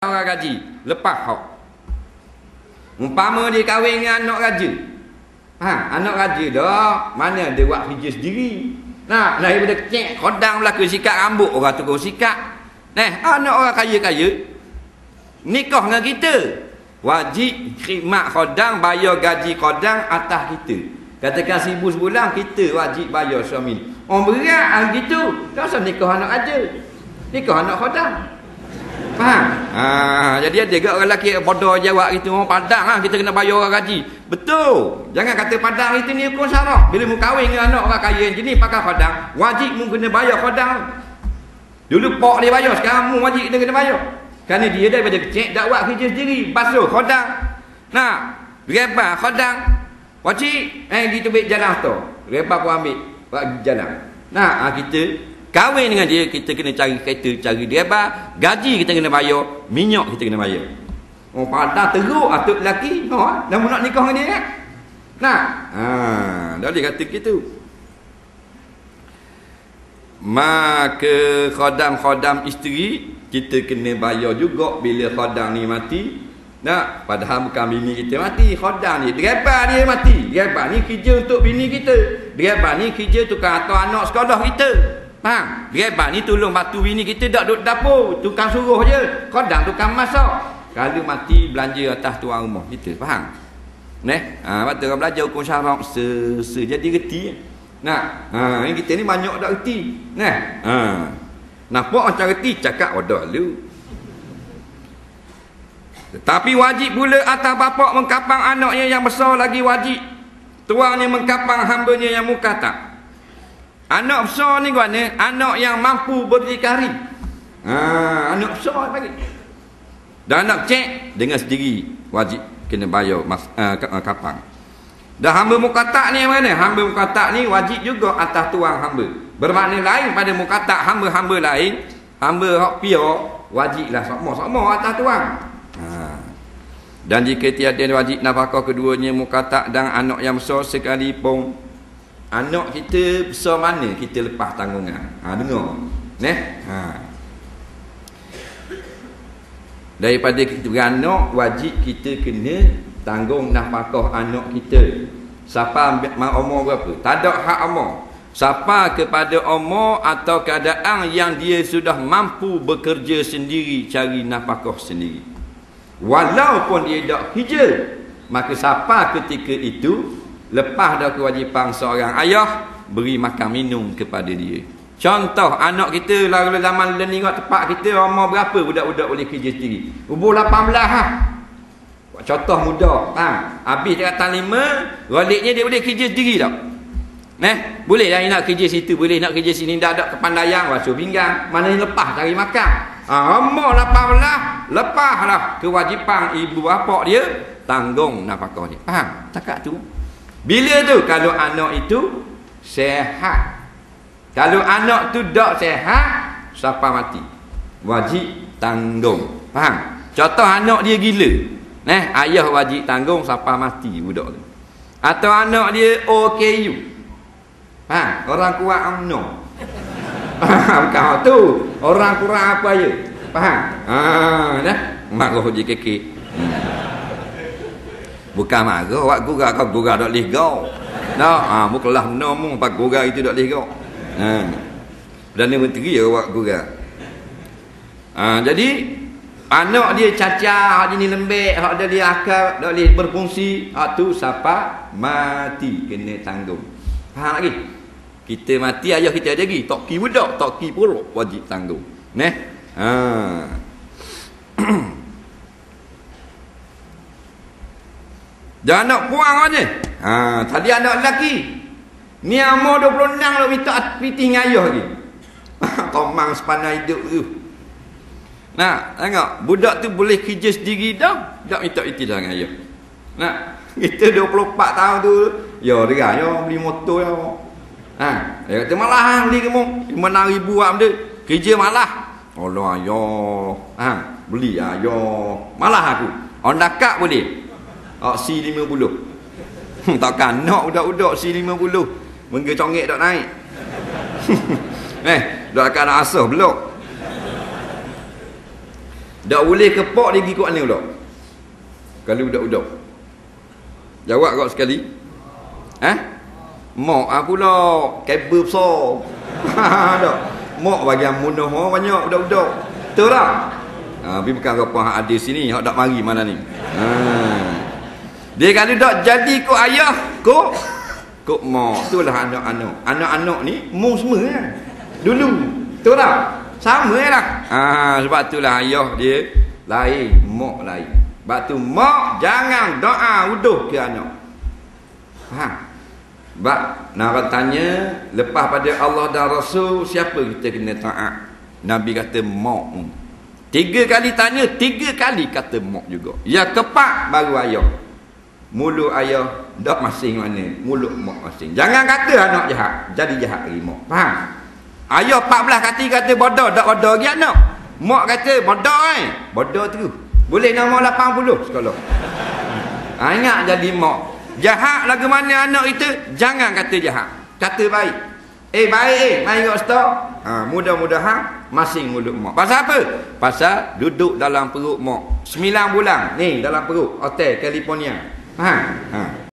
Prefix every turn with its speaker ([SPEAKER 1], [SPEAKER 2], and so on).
[SPEAKER 1] orang gaji lepas hak umpama dia kahwin dengan anak raja. Ha anak raja dah mana dia buat kerja sendiri. Nah daripada kecil kodang belaka sikat rambut orang tukar sikat. Nah anak orang kaya-kaya nikah dengan kita. Wajib khidmat kodang bayar gaji kodang atas kita. Katakan seribu sebulan kita wajib bayar suami. Orang berat gitu tak usah nikah anak raja. Nikah anak kodang Faham? Ha, jadi ada juga orang lelaki bodoh jawab itu orang padang lah kita kena bayar orang gaji. Betul. Jangan kata padang itu ni hukum syarak. Bila mu kahwin dengan anak orang kaya jenis pakai padang, wajib mu kena bayar padang. Dulu pok dia bayar, sekarang mu wajib dia kena bayar. Kerana dia daripada kecil dak buat kerja sendiri, basuh khodang. Nah, reba khodang. Wajib eh gitu baik jalan tu. Reba pun ambil jalan. Nah, ha, kita Kahwin dengan dia, kita kena cari kereta, cari dia apa? Gaji kita kena bayar, minyak kita kena bayar. Oh, pada teruk atuk lelaki. Oh, dah nak nikah dengan dia kan? Nah, ha, dah dia kata gitu. Maka khodam-khodam isteri, kita kena bayar juga bila khodam ni mati. Nah, padahal bukan bini kita mati, khodam ni. Driver dia mati. Driver ni kerja untuk bini kita. Driver ni kerja tukang atau anak sekolah kita. Faham? Gerebak ni tolong batu bini kita tak duduk dapur. Tukang suruh je. Kodang tukang masak. Kalau mati belanja atas tuan rumah kita. Faham? Neh, ha, waktu orang belajar hukum syarak se, se jadi reti. Nah, ha, ini kita ni banyak tak reti. Neh, ha. Nampak macam reti cakap wadah lu. Tetapi wajib pula atas bapak mengkapang anaknya yang besar lagi wajib. Tuannya mengkapang hambanya yang muka tak. Anak besar ni kan ni, anak yang mampu berdikari. Ha, anak besar bagi. Dan anak cek dengan sendiri wajib kena bayar mas, uh, kapang. Dan hamba mukatak ni mana? Hamba mukatak ni wajib juga atas tuan hamba. Bermakna lain pada mukatak hamba-hamba lain, hamba hak pia wajiblah sama-sama atas tuan. Ha. Dan jika tiada wajib nafkah keduanya mukatak dan anak yang besar sekalipun Anak kita besar mana kita lepas tanggungan. Ha dengar. Neh. Ha. Daripada kita beranak wajib kita kena tanggung nafkah anak kita. Siapa ambil umur berapa? Tak ada hak umur. Siapa kepada umur atau keadaan yang dia sudah mampu bekerja sendiri cari nafkah sendiri. Walaupun dia tak kerja, maka siapa ketika itu Lepas dah kewajipan seorang ayah Beri makan minum kepada dia Contoh anak kita lalu zaman learning tempat kita umur berapa budak-budak boleh kerja sendiri? Umur 18 ha. Contoh muda, ha. Habis dia kata 5, baliknya dia boleh kerja sendiri tak? Neh, boleh lah nak kerja situ, boleh nak kerja sini tak ada kepandaian basuh pinggang, mana yang lepas cari makan. Ha, umur 18, lepaslah kewajipan ibu bapa dia tanggung nafkah dia. Faham? Takat tu. Bila tu kalau anak itu sehat. Kalau anak tu tak sehat, siapa mati? Wajib tanggung. Faham? Contoh anak dia gila. Nah, ayah wajib tanggung siapa mati budak tu. Atau anak dia OKU. Faham? Orang kuat. Faham kau tu? Orang kurang apa ya? Faham? Ha, nah. Mak kau JKK. Hmm. Bukan marah, awak gurau kau gurau dak leh kau. Nah, ha, mukalah nomu pak gurau itu dak leh kau. Ha. Dan menteri ya awak gurau. Ha, jadi anak dia cacat, hak ni lembek, hak dia dia akal, dak leh berfungsi, hak tu siapa mati kena tanggung. Faham lagi? Kita mati ayah kita ada lagi, tok ki budak, tok ki pun wajib tanggung. Neh. Ha. Dan anak puang aja. Ha, tadi anak lelaki. Ni umur 26 lo minta piti dengan ayah lagi. Tomang sepanai hidup tu. Nah, tengok. Budak tu boleh kerja sendiri dah. Tak minta piti dengan ayah. Nah, kita 24 tahun tu. Ya, dia ya beli motor ya. Ha, dia kata malah beli kamu. 5 ribu buat benda. Kerja malah. Allah ayah. Ha, beli ayah. Malah aku. Orang dakak boleh. Oh, C50. Hmm, takkan nak budak-budak C50. Mengge congek tak naik. eh, dah akan asah belok. Tak boleh kepak dia pergi kot mana pula? Kalau budak-budak. Jawab kau sekali. Eh? Mak ah pula kabel besar. Dak. Mak bagian mudah oh, banyak budak-budak. Betul tak? Ha, tapi bukan apa hak ada sini, hak dak mari mana ni. Ha. Dia kalau dak jadi kau ayah, kau kau mak. Itulah anak-anak. Anak-anak ni mu semua kan. Dulu. Betul tak? Sama lah. Ha, sebab itulah ayah dia lain, mak lain. Sebab tu mak jangan doa uduh ke anak. Faham? Sebab nak tanya lepas pada Allah dan Rasul siapa kita kena taat? Nabi kata mak. Tiga kali tanya, tiga kali kata mak juga. Ya kepak baru ayah. Mulut ayah dak masing mana? Mulut mak masing. Jangan kata anak jahat, jadi jahat lagi mak. Faham? Ayah 14 kali kata bodoh, dak bodoh lagi anak. Mak kata bodoh eh. Bodoh tu. Boleh nama 80 sekolah. Ha, ingat jadi mak. Jahat lagu mana anak itu Jangan kata jahat Kata baik Eh baik eh Mari tengok stop ha, Mudah-mudahan Masing mulut mak Pasal apa? Pasal duduk dalam perut mak Sembilan bulan Ni dalam perut Hotel California Ha, ha.